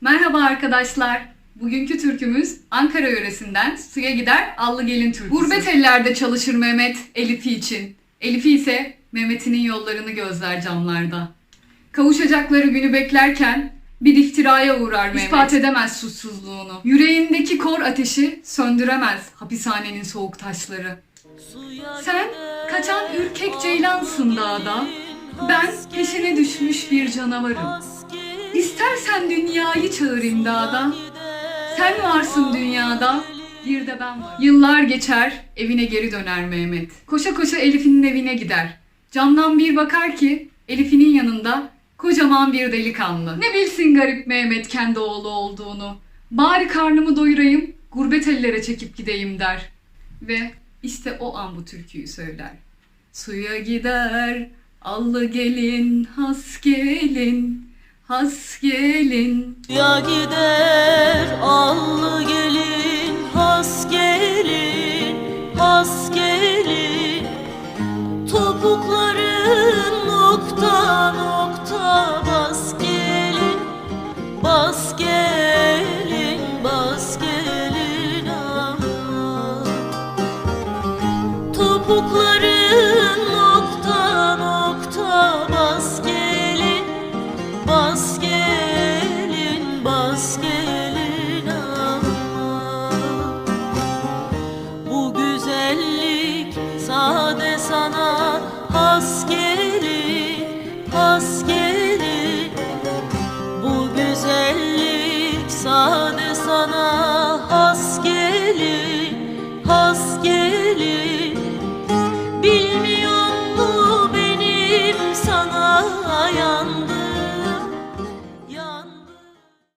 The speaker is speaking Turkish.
Merhaba arkadaşlar. Bugünkü türkümüz Ankara yöresinden Suya Gider Allı Gelin türküsü. Gurbet ellerde çalışır Mehmet Elif'i için. Elif'i ise Mehmet'inin yollarını gözler camlarda. Kavuşacakları günü beklerken bir iftiraya uğrar Mehmet. İspat edemez suçsuzluğunu. Yüreğindeki kor ateşi söndüremez hapishanenin soğuk taşları. Sen kaçan ürkek ceylansın dağda. Ben peşine düşmüş bir canavarım. İstersen dünyayı çağır imdada. Sen varsın dünyada, bir de ben varım. Yıllar geçer, evine geri döner Mehmet. Koşa koşa Elif'inin evine gider. Camdan bir bakar ki Elif'inin yanında kocaman bir delikanlı. Ne bilsin garip Mehmet kendi oğlu olduğunu. Bari karnımı doyurayım, gurbet ellere çekip gideyim der. Ve işte o an bu türküyü söyler. Suya gider, allı gelin, has gelin, has gelin. Ya gider allı gelin, has gelin, has gelin Topukların nokta nokta bas gelin, bas gelin, bas gelin aman. Topukların sade sana has gelir, has gelir Bu güzellik sade sana has gelir, has gelir Bilmiyor bu benim sana yandım